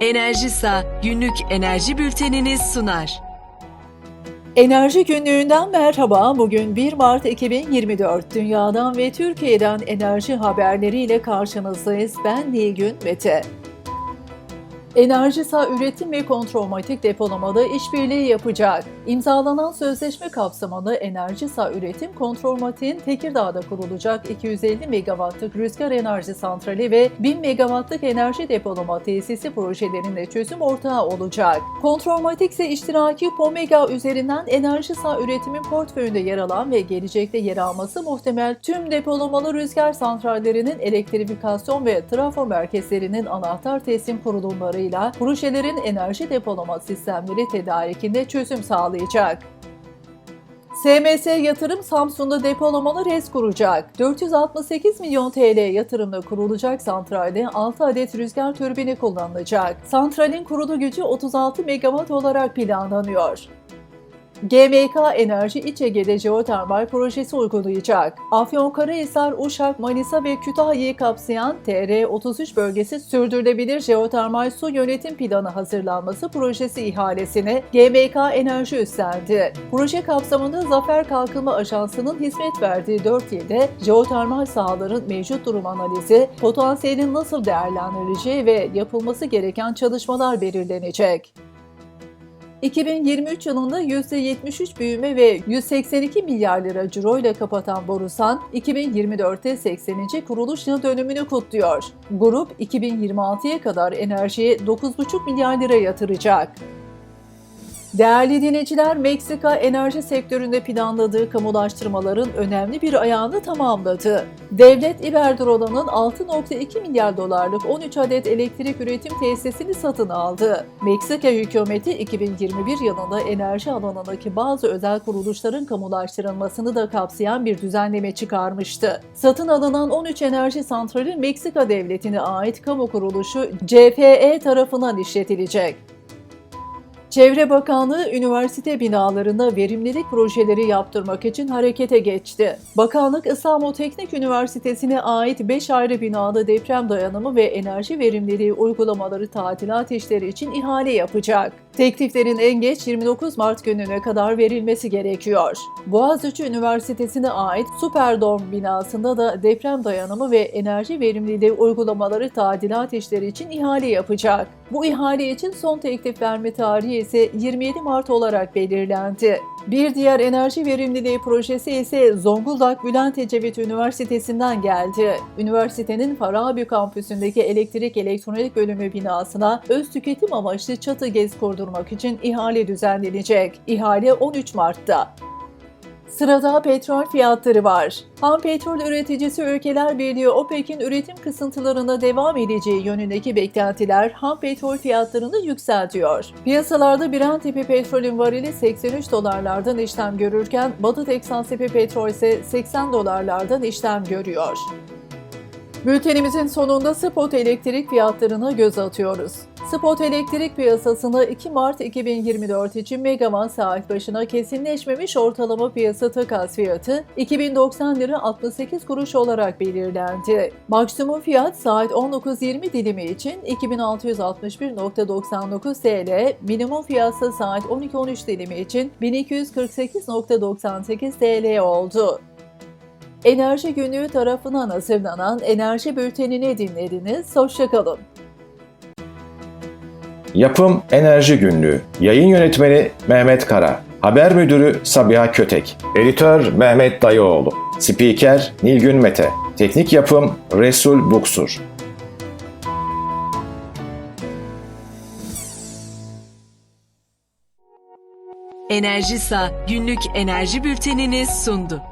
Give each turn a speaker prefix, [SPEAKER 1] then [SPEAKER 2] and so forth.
[SPEAKER 1] Enerjisa günlük enerji bülteniniz sunar.
[SPEAKER 2] Enerji günlüğünden merhaba. Bugün 1 Mart 2024. Dünyadan ve Türkiye'den enerji haberleriyle karşınızdayız. Ben Nilgün Mete. Enerjisa üretim ve kontrolmatik depolamada işbirliği yapacak. İmzalanan sözleşme kapsamında Enerjisa üretim kontrolmatiğin Tekirdağ'da kurulacak 250 megawattlık rüzgar enerji santrali ve 1000 megawattlık enerji depolama tesisi projelerinde çözüm ortağı olacak. Kontrolmatik ise iştiraki Pomega üzerinden Enerjisa üretimin portföyünde yer alan ve gelecekte yer alması muhtemel tüm depolamalı rüzgar santrallerinin elektrifikasyon ve trafo merkezlerinin anahtar teslim kurulumlarıyla projelerin enerji depolama sistemleri tedarikinde çözüm sağlayacak. SMS Yatırım Samsun'da depolamalı res kuracak. 468 milyon TL yatırımla kurulacak santralde 6 adet rüzgar türbini kullanılacak. Santralin kurulu gücü 36 megawatt olarak planlanıyor. GMK Enerji İç Ege'de jeotermal projesi uygulayacak. Afyonkarahisar, Uşak, Manisa ve Kütahya'yı kapsayan TR33 bölgesi sürdürülebilir jeotermal su yönetim planı hazırlanması projesi ihalesini GMK Enerji üstlendi. Proje kapsamında Zafer Kalkınma Ajansı'nın hizmet verdiği 4 ilde jeotermal sahaların mevcut durum analizi, potansiyelin nasıl değerlendirileceği ve yapılması gereken çalışmalar belirlenecek. 2023 yılında %73 büyüme ve 182 milyar lira ciro ile kapatan Borusan, 2024'te 80. kuruluş yıl dönümünü kutluyor. Grup 2026'ya kadar enerjiye 9,5 milyar lira yatıracak. Değerli dinleyiciler, Meksika enerji sektöründe planladığı kamulaştırmaların önemli bir ayağını tamamladı. Devlet Iberdrola'nın 6.2 milyar dolarlık 13 adet elektrik üretim tesisini satın aldı. Meksika hükümeti 2021 yılında enerji alanındaki bazı özel kuruluşların kamulaştırılmasını da kapsayan bir düzenleme çıkarmıştı. Satın alınan 13 enerji santrali Meksika devletine ait kamu kuruluşu CFE tarafından işletilecek. Çevre Bakanlığı üniversite binalarında verimlilik projeleri yaptırmak için harekete geçti. Bakanlık İstanbul Teknik Üniversitesi'ne ait 5 ayrı binada deprem dayanımı ve enerji verimliliği uygulamaları tadilat işleri için ihale yapacak. Tekliflerin en geç 29 Mart gününe kadar verilmesi gerekiyor. Boğaziçi Üniversitesi'ne ait Superdom binasında da deprem dayanımı ve enerji verimliliği uygulamaları tadilat işleri için ihale yapacak. Bu ihale için son teklif verme tarihi ise 27 Mart olarak belirlendi. Bir diğer enerji verimliliği projesi ise Zonguldak Bülent Ecevit Üniversitesi'nden geldi. Üniversitenin Farabi kampüsündeki elektrik elektronik bölümü binasına öz tüketim amaçlı çatı gez kurdurmak için ihale düzenlenecek. İhale 13 Mart'ta. Sırada petrol fiyatları var. Ham petrol üreticisi Ülkeler Birliği OPEC'in üretim kısıntılarına devam edeceği yönündeki beklentiler ham petrol fiyatlarını yükseltiyor. Piyasalarda Brent tipi petrolün varili 83 dolarlardan işlem görürken Batı Teksas tipi petrol ise 80 dolarlardan işlem görüyor. Bültenimizin sonunda spot elektrik fiyatlarına göz atıyoruz. Spot elektrik piyasasında 2 Mart 2024 için megawatt saat başına kesinleşmemiş ortalama piyasa takas fiyatı 2090 lira 68 kuruş olarak belirlendi. Maksimum fiyat saat 19.20 dilimi için 2661.99 TL, minimum fiyatsa saat 12.13 dilimi için 1248.98 TL oldu. Enerji Günlüğü tarafından hazırlanan Enerji Bülteni'ni dinlediniz. Hoşçakalın.
[SPEAKER 3] Yapım Enerji Günlüğü. Yayın Yönetmeni Mehmet Kara. Haber Müdürü Sabiha Kötek. Editör Mehmet Dayıoğlu. Spiker Nilgün Mete. Teknik Yapım Resul Buksur.
[SPEAKER 1] Enerjisa günlük enerji bülteniniz sundu.